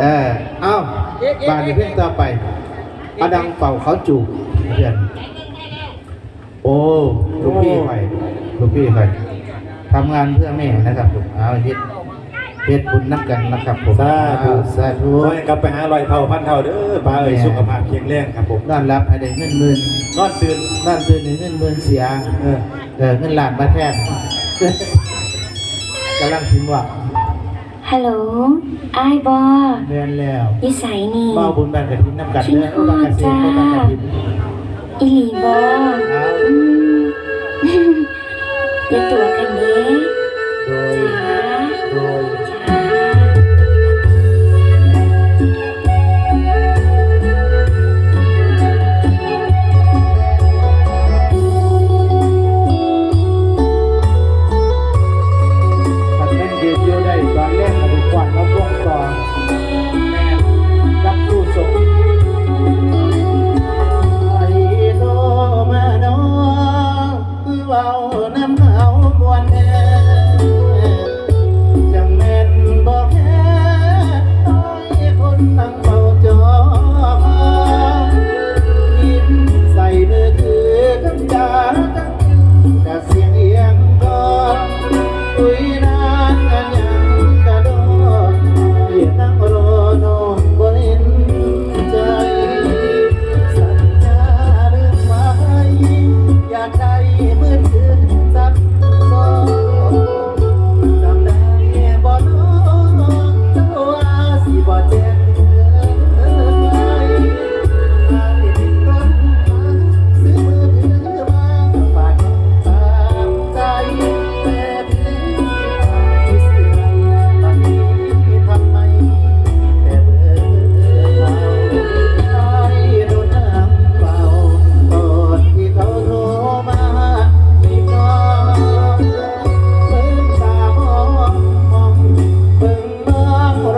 เออเอ้าบ้านนี้เพ่งต่อไปอดังเป่าเขาจูบเพื่อนโอ้ลูกพี่ไปลูกพี่ไปทำงานเพื่อแม่นะครับผมเอาเฮ็ดเฮ็ดบุญนักกันนะครับผมสาธุสาธุขอให้กลับไปหาลอยเท่าพันเท่าเด้อป้าเอ้ยสุขภาพแข็งแรงครับผมนอนรับให้ได้เงินหมื่นนอนตื่นนอนตื่นได้เงินหมื่นเสียเออเออเงินล้านมาแทนกำลังพิมพ์ว่า ฮัลโหลไอ้ายบอเรียนแล้วยิสัยนี่เมาบุญแบ่งกระถิ่นน้ำกันเด้อเอาบังกระเซ็นเอาบังกระถิ่นอีหลีบอเอาอืมอย่าตัวกันเด้โด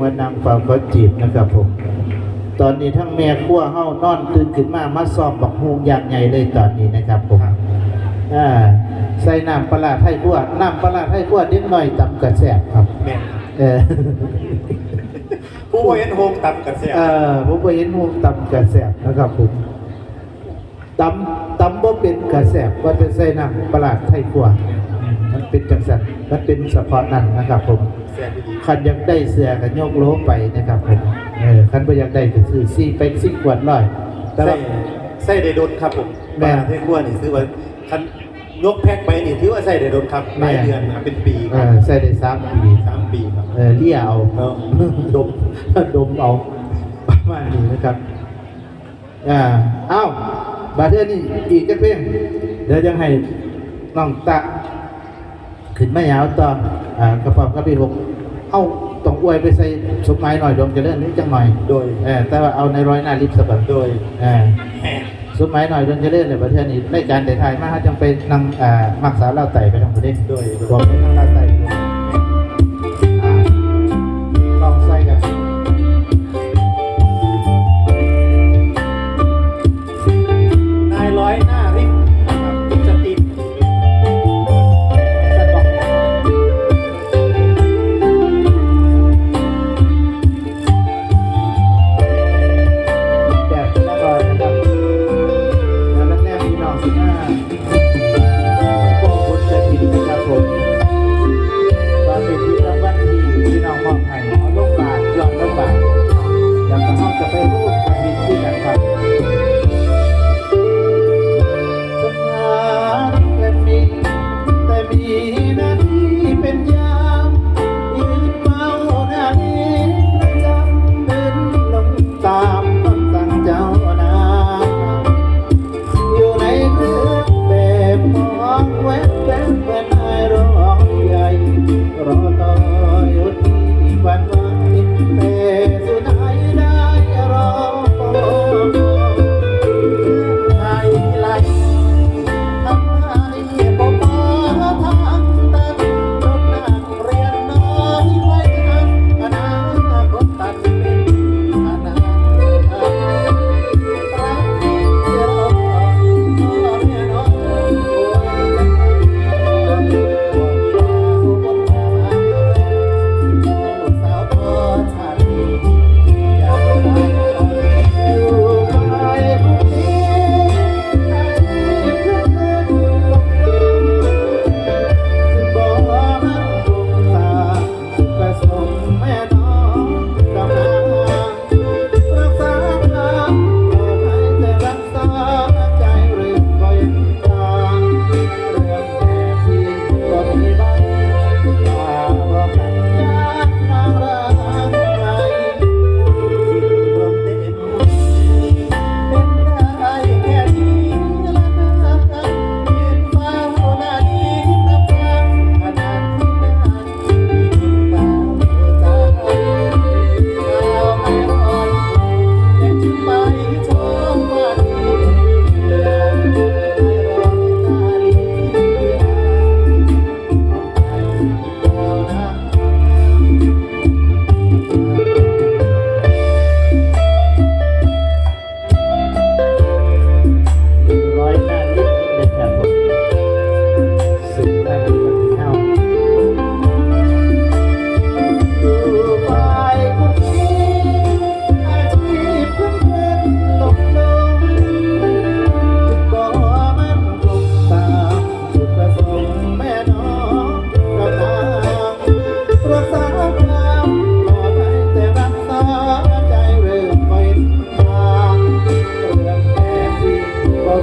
สืบเรื่องว่านางเป่าเขาจีบนะครับผม ตอนนี้ทั้งแม่ขั้วเฮานอนตื่นขึ้นมามาซ้อมบักฮวงอย่างใหญ่เลยตอนนี้นะครับผมอ่าใส่น้ำปลาร้าไทยขั้วน้ำปลาร้าไทยขั้วนิดหน่อยตำกระแสบครับแม่นเออผู้เห็นโฮมตับกระเสียเออผมไปเห็นฮวงตำกระแสบนะครับผมตำตำบ่เป็นกระแสบว่าเป็นใส่น้ำปลาร้าไทยขั้วมันเป็นจังสันมันเป็นเฉพาะนั้นนะครับผม คันยังได้เสือกันยกโลไปนะครับเออคันไปยังได้ก็ซื้อซีไปซี่ขวดร้อยแต่ส่ว่า ใส่ได้โดนครับผมแม่ บ้านที่ขั้วนี่ซื้อไว้คันยกแพ็คไปนี่ถือว่าใส่ได้โดนครับหลายเดือนนะเป็นปีเอครับอใส่ได้สามปีสามปีครับเออเลี่ยเอา แล้ดม ดมเอาประมาณนี้นะครับ อ่า เอ้า บาเทอร์นี่อีกจะเพิ่มเดี๋ยวยังให้น้องตะ ขึ้นไม่ยาวต่อกระป๋องกระปีหกเอาต้องอวยไปใส่สมัยหน่อยดมจะเล่นนิดจังหน่อยโดยแต่ว่าเอาในร้อยหน้าลิบสะบัดโดยสมัยหน่อยดนจะเล่นในประเทศนี้ในการแต่ไทยมาจังเป็นนั่งมักสาวเล่าไต่ไปทางประเทศโดยรวมไปทางเล่าไต่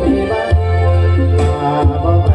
ที่บ้าน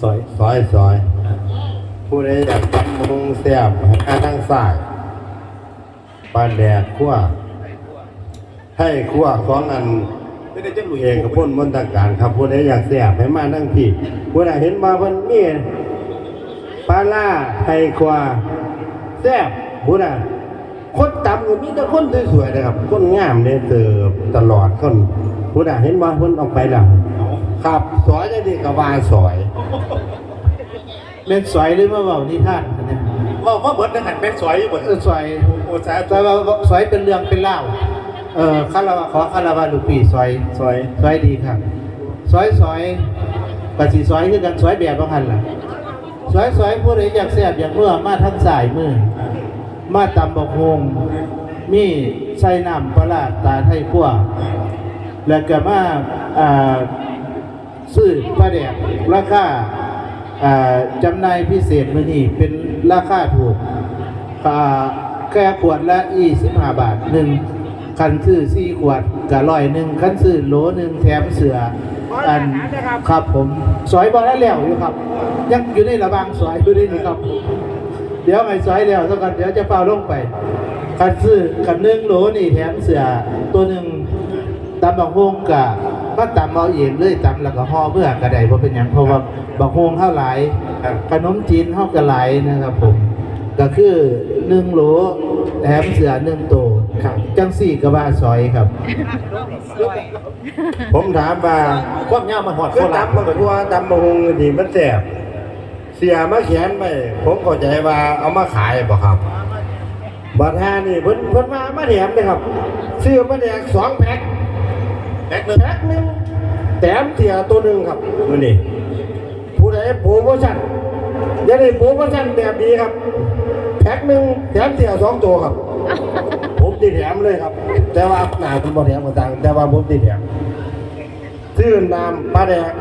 ซอยซอยซอยผู้ใดอยากตำมุงแซ่บอาทั้งสายปลาแดกขั้วให้ขั้วของอันไม่ได้จะหลุยเองกับพ่นมนตการครับผู้ใดอยากแซ่บให้มาทั้งพี่ผู้ใดเห็นมาเพิ่นมีปลาล่าไทยควาแซ่บผู้ใดคนตยู่มีแต่คนสวยๆนะครับคนงามเนี่ยเสิร์ตลอดคนผู้ใดเห็นมาเพิ่นออกไปแล้ว ครับสอยจังดีก็ว่าสอยเล่นสอยหรือมาเบานิทานกันเนี่ยว่าว่าเบิร์ดนั่นหันเป็นสอยอยู่เบิร์ดเออสอยโอ้สาธุแต่ว่าสอยเป็นเรื่องเป็นเล่าวเออคาราวะขอคาราวะลูกปีสอยสอยซอยดีครับซอยซอยปฏิซอยคือกันซอยแบบว่าหันล่ะซอยซอยผู้ใดอยากแซ่บอยากเมื่อมาทั้งสายมือมาตำบกฮงมีใส่น้ำปลาร้าตาไทยขั่วแล้วก็มาอ่า ซื้อปลาแดกราคาอ่าจำนายพิเศษมือนี้เป็นราคาถูกแค่ขวดละ25บห้าบาทหนึ่งคันซื้อสี่ขวดก็ร้อยหนึ่งคันซื้อโหลหนึ่งแถมเสืออันครับผมสอยบอลแล้วอยู่ครับ ยังอยู่ในระบางสอยอยู่ในนี่ครับ เดี๋ยวไอ้ซอยแล้วสักกันเดี๋ยวจะเป่าลงไปคันซื้อคันหนึ่งโหลนี่แถมเสือตัวหนึ่งตำบักฮงกะ ก็ตำเอาเองเลยตำแล้วก็ห่อเพื่อกระไดเพราะเป็นอย่างเพราะว่าบักฮงเท่าหลายขนมจีนเท่ากระไหลายนะครับผม ก็คือหนึ่งโหลแถมเสือหนึ่งตัวจังสี่กระบาซอยครับ ผมถามว่าความยาวมันหอดคือโคราชตำบักทั่วตำบักฮงนี่มันแซ่บเสียมาเขียนไปผมเข้าใจว่าเอามาขายบ่ครับบัดหานี่เพิ่นเพิ่นมามาแถมเลยครับ ซื้อมาแดกสองแพ็ค แพ็คหนึ่งแพ็คหนึงแถมเสียตัวหนึงครับมื้อนี้ผู้ใดโปรโมชั่นอย่าได้โปรโมชั่นแบบนี้ครับ แพ็คหนึงแถมเสียสองตัวครับ ผมติดแถมเลยครับ แต่ว่าหนาคุณบ่แถมก็ต่างแต่ว่าผมติดแถมซื้อน้ำปลาแดก